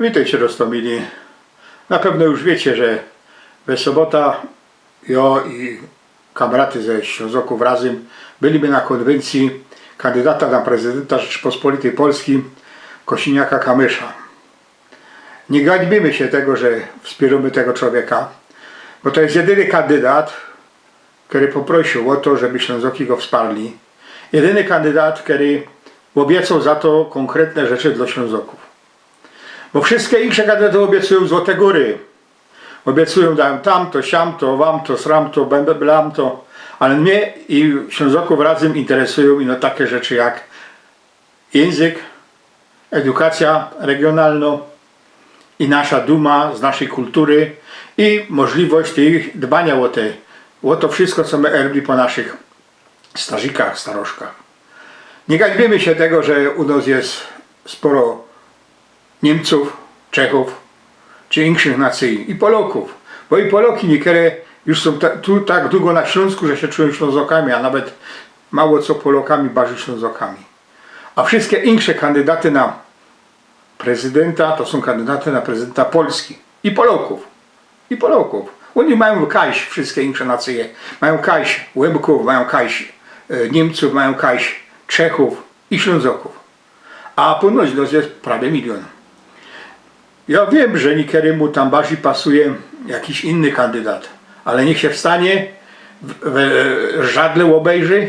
Witajcie Rostomili. Na pewno już wiecie, że we sobota ja i kamraty ze Ślązoków razem byliby na konwencji kandydata na prezydenta Rzeczypospolitej Polski Kosiniaka Kamysza. Nie gańbimy się tego, że wspieramy tego człowieka, bo to jest jedyny kandydat, który poprosił o to, żeby Ślązoki go wsparli. Jedyny kandydat, który obiecał za to konkretne rzeczy dla Ślązoków. Bo wszystkie inne kandydaty obiecują złote góry. Obiecują dają tamto, siamto, wamto, sramto, blamto. Ale mnie i Ślązoków razem interesują ino takie rzeczy jak język, edukacja regionalna i nasza duma z naszej kultury i możliwość ich dbania o, te, o to wszystko, co my erbli po naszych starzikach, starożkach. Nie gańbimy się tego, że u nas jest sporo Niemców, Czechów czy innych nacji i Polaków. Bo i Poloki niektóre już są ta, tu tak długo na Śląsku, że się czują Ślązokami, a nawet mało co Polokami, barzy Ślązokami. A wszystkie inne kandydaty na prezydenta to są kandydaty na prezydenta Polski i Polaków. I Polaków. Oni mają kajś, wszystkie inne nacje. Mają kajś Łebków, mają kajś e, Niemców, mają kajś Czechów i Ślązoków. A północ to jest prawie milion. Ja wiem, że niekiedy tam bardziej pasuje jakiś inny kandydat, ale niech się wstanie, w, w, żadle obejrzy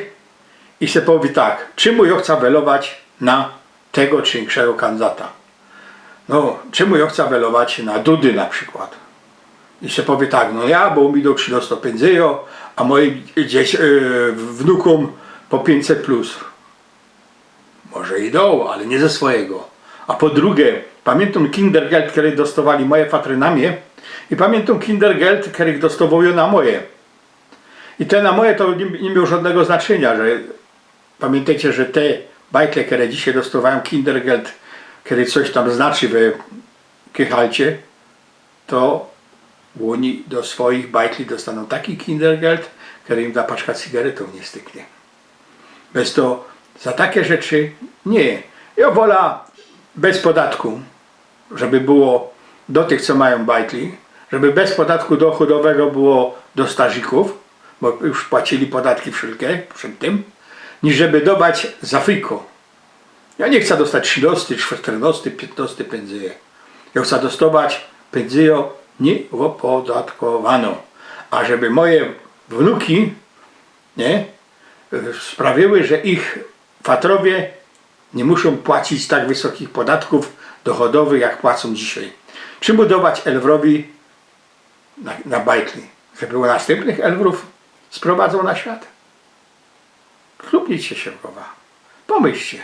i se powie tak, czemu ja chcę welować na tego czy innego kandydata. No, czemu ja chcę welować na Dudy na przykład. I się powie tak, no ja, bo mi do 300 pędzeją, a moim dzieci, yy, wnukom po 500 plus. Może idą, ale nie ze swojego. A po drugie, pamiętam Kindergeld, który dostawali moje fatry na mnie i pamiętam Kindergeld, który dostawują na moje. I te na moje to nie, nie miało żadnego znaczenia, że pamiętajcie, że te bajtle, które dzisiaj dostawają Kindergeld, który coś tam znaczy w Kychalcie, to oni do swoich bajtli dostaną taki Kindergeld, który im da paczka cygaretów nie styknie. Bez to za takie rzeczy nie. Ja wolę bez podatku, żeby było do tych, co mają bajtli, żeby bez podatku dochodowego było do stażyków, bo już płacili podatki wszelkie przed tym, niż żeby dodać za fiko. Ja nie chcę dostać 13, 14, 15 pędzyje. Ja chcę dostawać pędzyjo nieopodatkowano. A żeby moje wnuki nie, sprawiły, że ich fatrowie nie muszą płacić tak wysokich podatków dochodowych, jak płacą dzisiaj. Czym budować Elwrowi na, na bajtli? Żeby następnych Elwrów sprowadzą na świat? Chlubnijcie się głowa. Pomyślcie,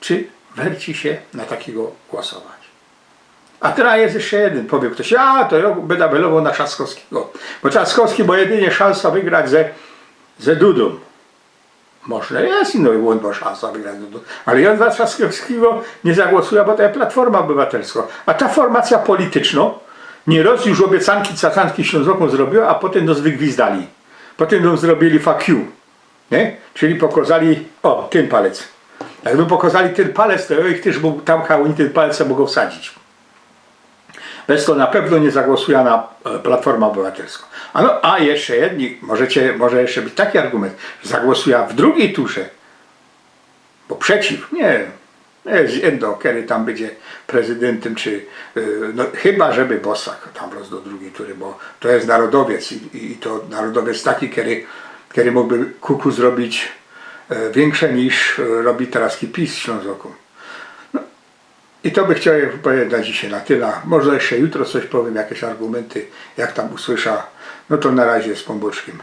czy werci się na takiego głosować. A teraz jest jeszcze jeden, powie ktoś, a to ja będę apelował na Trzaskowskiego. Bo Trzaskowski ma jedynie szansa wygrać ze, ze Dudą. Może jest inny błąd, bo szansa wygrać. Ale ja dla Trzaskowskiego nie zagłosuję, bo to jest Platforma Obywatelska. A ta formacja polityczna nie raz już obiecanki cacanki Ślązokom zrobiła, a potem nos wygwizdali. Potem nam zrobili fuck you. Nie? Czyli pokazali, o, ten palec. Jakby pokazali ten palec, to ja ich też mógł, tam oni ten palec mogą wsadzić. Bez to na pewno nie zagłosuje na e, Platformę Obywatelską. A, no, a jeszcze jedni, możecie, może jeszcze być taki argument, że zagłosuje w drugiej turze, bo przeciw, nie, jest jedno, kiedy tam będzie prezydentem, czy y, no, chyba żeby Bosak tam roz do drugiej tury, bo to jest narodowiec i, i to narodowiec taki, kiedy, kiedy mógłby kuku zrobić e, większe niż e, robi teraz PiS w Ślązoku. I to by chciałem powiedzieć dzisiaj na tyle. Może jeszcze jutro coś powiem, jakieś argumenty, jak tam usłysza. No to na razie z pomboczkiem.